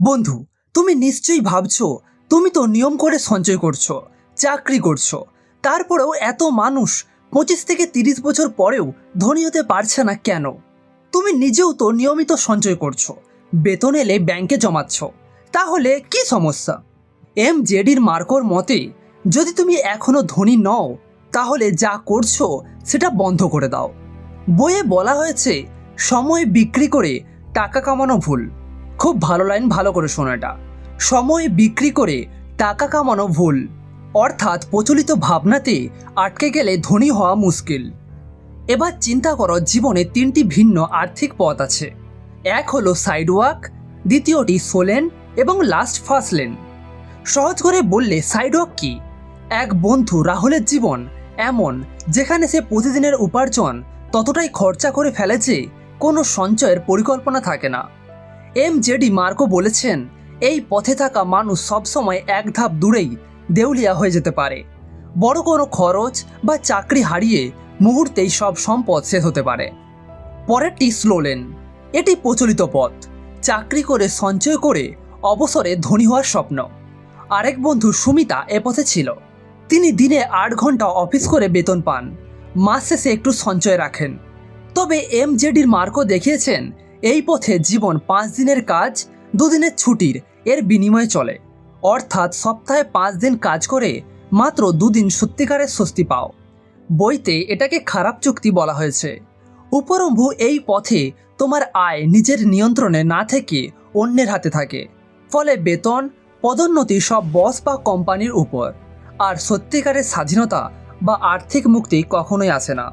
বন্ধু, তুমি নিশ্চয়ই ভাবছ, তুমি তো নিয়ম করে সঞ্চয় করছ, চাকরি করছ। তারপরেও এত মানুষ পঁচিশ থেকে তিরিশ বছর পরেও ধনী হতে পারছে না কেন? তুমি নিজেও তো নিয়মিত সঞ্চয় করছ, বেতন এলে ব্যাংকে জমাচ্ছ। তাহলে কি সমস্যা? এম জেডির মার্কর মতে, যদি তুমি এখনও ধনী নও, তাহলে যা করছ সেটা বন্ধ করে দাও। বইয়ে বলা হয়েছে, সময় বিক্রি করে টাকা কামানো ভুল। খুব ভালো লাইন ভালো করে শোনো এটা। সময় বিক্রি করে টাকা কামানো ভুল। অর্থাৎ প্রচলিত ভাবনাতে আটকে গেলে ধনী হওয়া মুশকিল। এবার চিন্তা করো জীবনে তিনটি ভিন্ন আর্থিক পথ আছে। এক হলো সাইড ওয়াক দ্বিতীয়টি সোলেন এবং লাস্ট ফার্স্ট লেন সহজ করে বললে সাইড ওয়াক কি? এক বন্ধু রাহুলের জীবন এমন, যেখানে সে প্রতিদিনের উপার্জন ততটাই খরচা করে ফেলে যে কোনো সঞ্চয়ের পরিকল্পনা থাকে না। এম জেডি মার্কো বলেছেন, এই পথে থাকা মানুষ সবসময় এক ধাপ দূরেই দেউলিয়া হয়ে যেতে পারে। বড় কোনো খরচ বা চাকরি হারিয়ে মুহূর্তেই সব সম্পদ শেষ হতে পারে। পরেরটি স্লোলেন এটি প্রচলিত পথ। চাকরি করে সঞ্চয় করে অবসরে ধনী হওয়ার স্বপ্ন। আরেক বন্ধু সুমিতা এ পথে ছিল। তিনি দিনে আট ঘণ্টা অফিস করে বেতন পান। মাস শেষে একটু সঞ্চয় রাখেন। তবে এম জেডির মার্কও দেখিয়েছেন এই পথে জীবন পাঁচ দিনের কাজ, দুদিনের ছুটির, এর বিনিময়ে চলে। অর্থাৎ সপ্তাহে পাঁচ দিন কাজ করে মাত্র দুদিন সত্যিকারের স্বস্তি পাও। বইতে এটাকে খারাপ চুক্তি বলা হয়েছে। উপরম্ভু এই পথে তোমার আয় নিজের নিয়ন্ত্রণে না থেকে অন্যের হাতে থাকে। ফলে বেতন, পদোন্নতি সব বস বা কোম্পানির উপর। আর সত্যিকারের স্বাধীনতা বা আর্থিক মুক্তি কখনোই আসে না।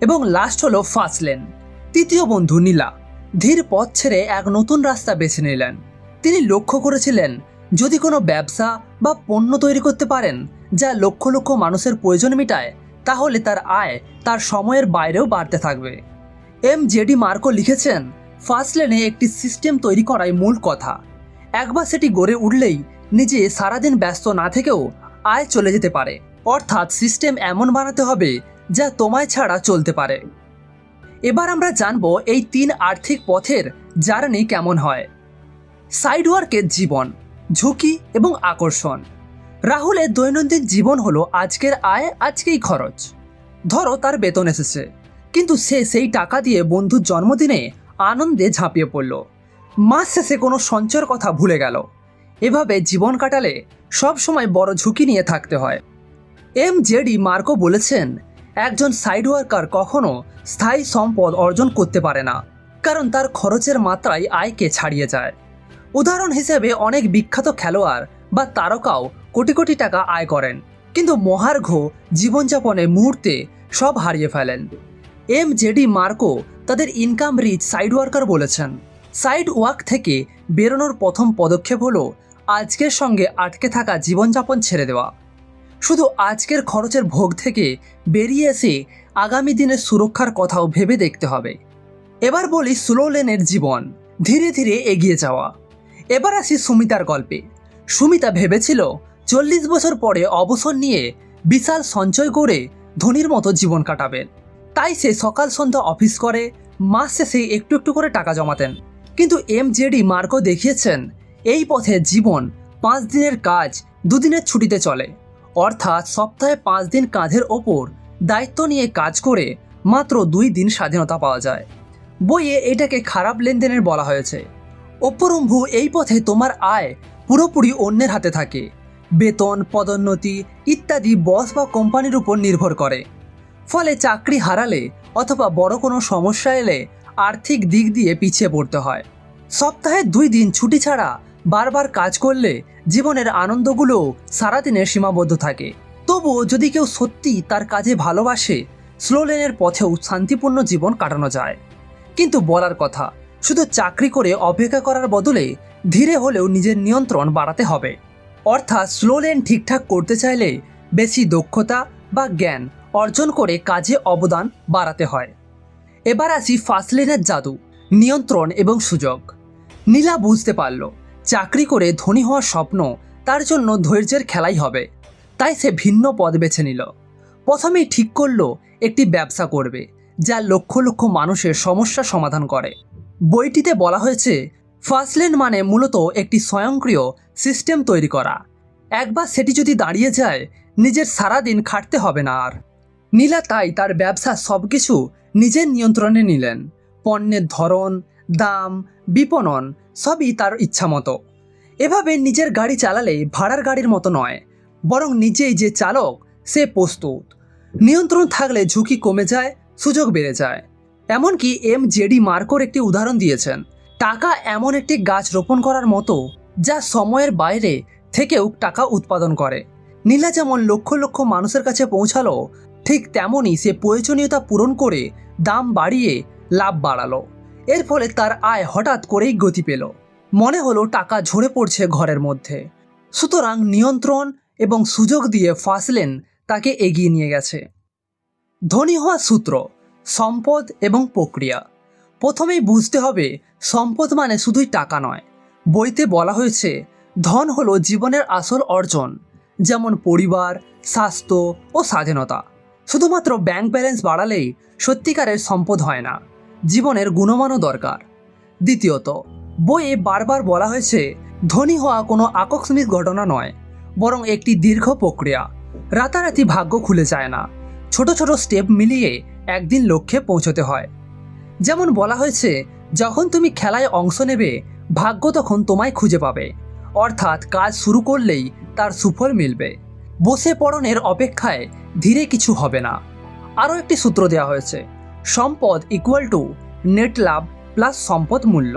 এবং লাস্ট হলো ফার্স্ট লেন তৃতীয় বন্ধু নীলা। ধীর পথ ছেড়ে এক নতুন রাস্তা বেছে নিলেন। তিনি লক্ষ্য করেছিলেন, যদি কোনো ব্যবসা বা পণ্য তৈরি করতে পারেন, যা লক্ষ লক্ষ মানুষের প্রয়োজন মেটায়, তাহলে তার আয় তার সময়ের বাইরেও বাড়তে থাকবে। এম জেডি মার্কো লিখেছেন, ফার্স্ট লেনে একটি সিস্টেম তৈরি করাই মূল কথা। একবার সেটি গড়ে উঠলেই নিজে সারাদিন ব্যস্ত না থেকেও আয় চলে যেতে পারে। অর্থাৎ সিস্টেম এমন বানাতে হবে, যা তোমায় ছাড়া চলতে পারে। এবার আমরা জানব এই তিন আর্থিক পথের জার্নি কেমন হয়। সাইড ওয়ার্কের জীবন, ঝুঁকি এবং আকর্ষণ। রাহুলের দৈনন্দিন জীবন হলো আজকের আয়, আজকেই খরচ। ধরো তার বেতন এসেছে, কিন্তু সে সেই টাকা দিয়ে বন্ধুর জন্মদিনে আনন্দে ঝাঁপিয়ে পড়ল। মাস শেষে কোনো সঞ্চয়ের কথা ভুলে গেল। এভাবে জীবন কাটালে সব সময় বড় ঝুঁকি নিয়ে থাকতে হয়। এম জেডি মার্কো বলেছেন একজন সাইড ওয়ার্কার কখনো স্থায়ী সম্পদ অর্জন করতে পারে না, কারণ তার খরচের মাত্রায় আয়কে ছাড়িয়ে যায়। উদাহরণ হিসেবে, অনেক বিখ্যাত খেলোয়াড় বা তারকাও কোটি কোটি টাকা আয় করেন, কিন্তু মহার্ঘ জীবনযাপনে মুহূর্তে সব হারিয়ে ফেলেন। এম জেডি মার্কো তাদের ইনকাম রিচ সাইড ওয়ার্কার বলেছেন। সাইড ওয়ার্ক থেকে বেরোনোর প্রথম পদক্ষেপ হলো, আজকের সঙ্গে আটকে থাকা জীবনযাপন ছেড়ে দেওয়া। শুধু আজকের খরচের ভোগ থেকে বেরিয়ে এসে আগামী দিনের সুরক্ষার কথাও ভেবে দেখতে হবে। এবার বলি স্লো লেনের জীবন, ধীরে ধীরে এগিয়ে যাওয়া। এবার আসি সুমিতার গল্পে। সুমিতা ভেবেছিল চল্লিশ বছর পরে অবসর নিয়ে বিশাল সঞ্চয় করে ধনির মতো জীবন কাটাবেন তাই সে সকাল সন্ধ্যা অফিস করে, মাস শেষে একটু একটু করে টাকা জমাতেন। কিন্তু এম জেডি মার্কো দেখিয়েছেন, এই পথে জীবন পাঁচ দিনের কাজ, দুদিনের ছুটিতে চলে। অর্থাৎ সপ্তাহে পাঁচ দিন কাঁধের ওপর দায়িত্ব নিয়ে কাজ করে মাত্র দুই দিন স্বাধীনতা পাওয়া যায়। বইয়ে এটাকে খারাপ লেনদেনের বলা হয়েছে। অপরম্ভু এই পথে তোমার আয় পুরোপুরি অন্যের হাতে থাকে। বেতন, পদোন্নতি ইত্যাদি বস বা কোম্পানির উপর নির্ভর করে। ফলে চাকরি হারালে অথবা বড় কোনো সমস্যা এলে আর্থিক দিক দিয়ে পিছিয়ে পড়তে হয়। সপ্তাহে দুই দিন ছুটি ছাড়া বারবার কাজ করলে জীবনের আনন্দগুলো সারাদিনের সীমাবদ্ধ থাকে। তবুও যদি কেউ সত্যি তার কাজে ভালোবাসে স্লো লেনের পথেও শান্তিপূর্ণ জীবন কাটানো যায়। কিন্তু বলার কথা, শুধু চাকরি করে অপেক্ষা করার বদলে ধীরে হলেও নিজের নিয়ন্ত্রণ বাড়াতে হবে। অর্থাৎ স্লো লেন ঠিকঠাক করতে চাইলে বেশি দক্ষতা বা জ্ঞান অর্জন করে কাজে অবদান বাড়াতে হয়। এবার আসি ফার্স্ট লেনের জাদু, নিয়ন্ত্রণ এবং সুযোগ। নীলা বুঝতে পারল চাকরি করে ধনী হওয়ার স্বপ্ন তার জন্য ধৈর্যের খেলাই হবে। তাই সে ভিন্ন পদ বেছে নিল। প্রথমেই ঠিক করল, একটি ব্যবসা করবে, যা লক্ষ লক্ষ মানুষের সমস্যা সমাধান করে। বইটিতে বলা হয়েছে, ফার্স্ট লেন মানে মূলত একটি স্বয়ংক্রিয় সিস্টেম তৈরি করা। একবার সেটি যদি দাঁড়িয়ে যায়, নিজের সারাদিন খাটতে হবে না আর। নীলা তাই তার ব্যবসা সব কিছু নিজের নিয়ন্ত্রণে নিলেন। পণ্যের ধরন দাম, বিপণন, সবই তার ইচ্ছা মতো এভাবে নিজের গাড়ি চালালে ভাড়ার গাড়ির মতো নয়, বরং নিজেই যে চালক, সে প্রস্তুত। নিয়ন্ত্রণ থাকলে ঝুঁকি কমে যায়, সুযোগ বেড়ে যায়। এমনকি এম জেডি মার্কোর একটি উদাহরণ দিয়েছেন, টাকা এমন একটি গাছ রোপণ করার মতো, যা সময়ের বাইরে থেকেও টাকা উৎপাদন করে। নীলা যেমন লক্ষ লক্ষ মানুষের কাছে পৌঁছালো, ঠিক তেমনই সে প্রয়োজনীয়তা পূরণ করে দাম বাড়িয়ে লাভ বাড়ালো। এর ফলে তার আয় হঠাৎ করেই গতি পেল। মনে হলো টাকা ঝরে পড়ছে ঘরের মধ্যে। সুতরাং নিয়ন্ত্রণ এবং সুযোগ দিয়ে ফাসলেন তাকে এগিয়ে নিয়ে গেছে। ধনী হওয়ার সূত্র, সম্পদ এবং প্রক্রিয়া। প্রথমেই বুঝতে হবে, সম্পদ মানে শুধুই টাকা নয়। বইতে বলা হয়েছে, ধন হলো জীবনের আসল অর্জন, যেমন পরিবার, স্বাস্থ্য ও স্বাধীনতা। শুধুমাত্র ব্যাংক ব্যালেন্স বাড়ালেই সত্যিকারের সম্পদ হয় না। জীবনের গুণমানও দরকার। দ্বিতীয়ত, বইয়ে বারবার বলা হয়েছে, ধনী হওয়া কোনো আকস্মিক ঘটনা নয়, বরং একটি দীর্ঘ প্রক্রিয়া। রাতারাতি ভাগ্য খুলে যায় না। ছোট ছোট স্টেপ মিলিয়ে একদিন লক্ষ্যে পৌঁছতে হয়। যেমন বলা হয়েছে, যখন তুমি খেলায় অংশ নেবে, ভাগ্য তখন তোমায় খুঁজে পাবে। অর্থাৎ কাজ শুরু করলেই তার সুফল মিলবে। বসে পড়নের অপেক্ষায় ধীরে কিছু হবে না। আরও একটি সূত্র দেওয়া হয়েছে সম্পদ ইকুয়াল টু নেট লাভ প্লাস সম্পদ মূল্য।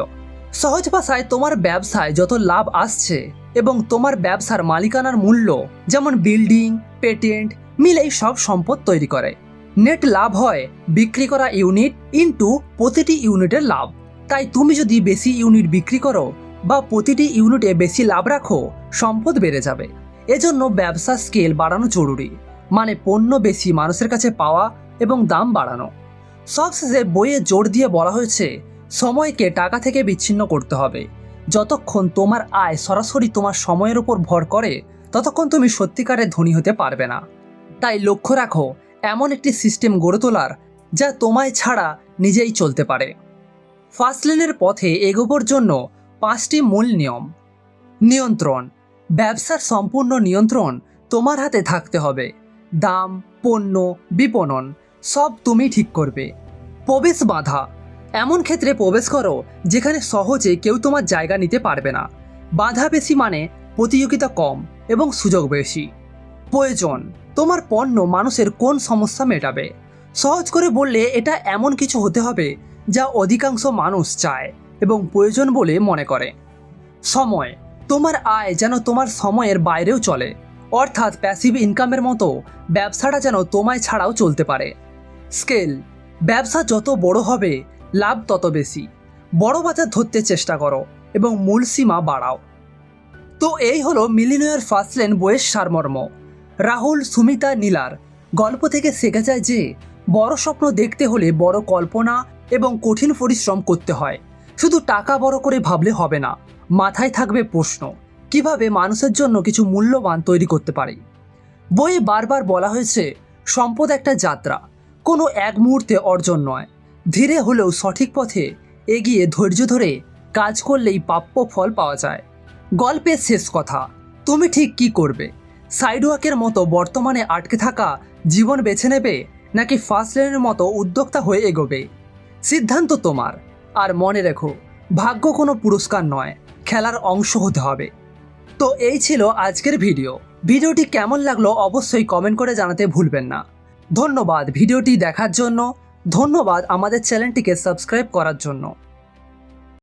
সহজ ভাষায় তোমার ব্যবসায় যত লাভ আসছে এবং তোমার ব্যবসার মালিকানার মূল্য, যেমন বিল্ডিং পেটেন্ট মিলেই সব সম্পদ তৈরি করে। নেট লাভ হয় বিক্রি করা ইউনিট ইনটু প্রতিটি ইউনিটের লাভ। তাই তুমি যদি বেশি ইউনিট বিক্রি করো বা প্রতিটি ইউনিটে বেশি লাভ রাখো, সম্পদ বেড়ে যাবে। এজন্য ব্যবসা স্কেল বাড়ানো জরুরি মানে পণ্য বেশি মানুষের কাছে পাওয়া এবং দাম বাড়ানো। সবশেষে বইয়ে জোর দিয়ে বলা হয়েছে, সময়কে টাকা থেকে বিচ্ছিন্ন করতে হবে। যতক্ষণ তোমার আয় সরাসরি তোমার সময়ের উপর ভর করে, ততক্ষণ তুমি সত্যিকারে ধনী হতে পারবে না। তাই লক্ষ্য রাখো, এমন একটি সিস্টেম গড়ে তোলার, যা তোমায় ছাড়া নিজেই চলতে পারে। ফার্স্ট লেনের পথে এগোবার জন্য পাঁচটি মূল নিয়ম। নিয়ন্ত্রণ। ব্যবসার সম্পূর্ণ নিয়ন্ত্রণ তোমার হাতে থাকতে হবে। দাম, পণ্য, বিপণন। সব তুমি ঠিক করবে। প্রবেশ বাধা। এমন ক্ষেত্রে প্রবেশ করো, যেখানে সহজে কেউ তোমার জায়গা নিতে পারবে না। বাধা বেশি মানে প্রতিযোগিতা কম এবং সুযোগ বেশি। প্রয়োজন, তোমার পণ্য মানুষের কোন সমস্যা মেটাবে? সহজ করে বললে এটা এমন কিছু হতে হবে যা অধিকাংশ মানুষ চায় এবং প্রয়োজন বলে মনে করে। সময়, তোমার আয় যেন তোমার সময়ের বাইরেও চলে। অর্থাৎ প্যাসিভ ইনকামের মতো ব্যবসাটা যেন তোমায় ছাড়াও চলতে পারে। স্কেল। ব্যবসা যত বড় হবে, লাভ তত বেশি। বড় বাজার ধরতে চেষ্টা করো এবং মূল সীমা বাড়াও। তো এই হলো মিলিনিয়ার ফার্স্ট লেন বইয়ের সারমর্ম। রাহুল, সুমিতা, নীলার। গল্প থেকে শেখা যায় যে, বড় স্বপ্ন দেখতে হলে বড় কল্পনা এবং কঠিন পরিশ্রম করতে হয়। শুধু টাকা বড় করে ভাবলে হবে না, মাথায় থাকবে প্রশ্ন, কীভাবে মানুষের জন্য কিছু মূল্যবান তৈরি করতে পারি? বইয়ে বারবার বলা হয়েছে, সম্পদ একটা যাত্রা। কোনো এক মুহূর্তে অর্জন নয়। ধীরে হলেও সঠিক পথে এগিয়ে ধৈর্য ধরে কাজ করলেই প্রাপ্য ফল পাওয়া যায়। গল্পের শেষ কথা, তুমি ঠিক কি করবে? সাইডওয়াকের মতো বর্তমানে আটকে থাকা জীবন বেছে নেবে নাকি ফার্স্ট লেনের মতো উদ্যোক্তা হয়ে এগোবে? সিদ্ধান্ত তোমার। আর মনে রেখো, ভাগ্য কোনো পুরস্কার নয়, খেলার অংশ হতে হবে। তো এই ছিল আজকের ভিডিও। ভিডিওটি কেমন লাগল অবশ্যই কমেন্ট করে জানাতে ভুলবেন না। ধন্যবাদ ভিডিওটি দেখার জন্য। ধন্যবাদ আমাদের চ্যানেলটিকে সাবস্ক্রাইব করার জন্য।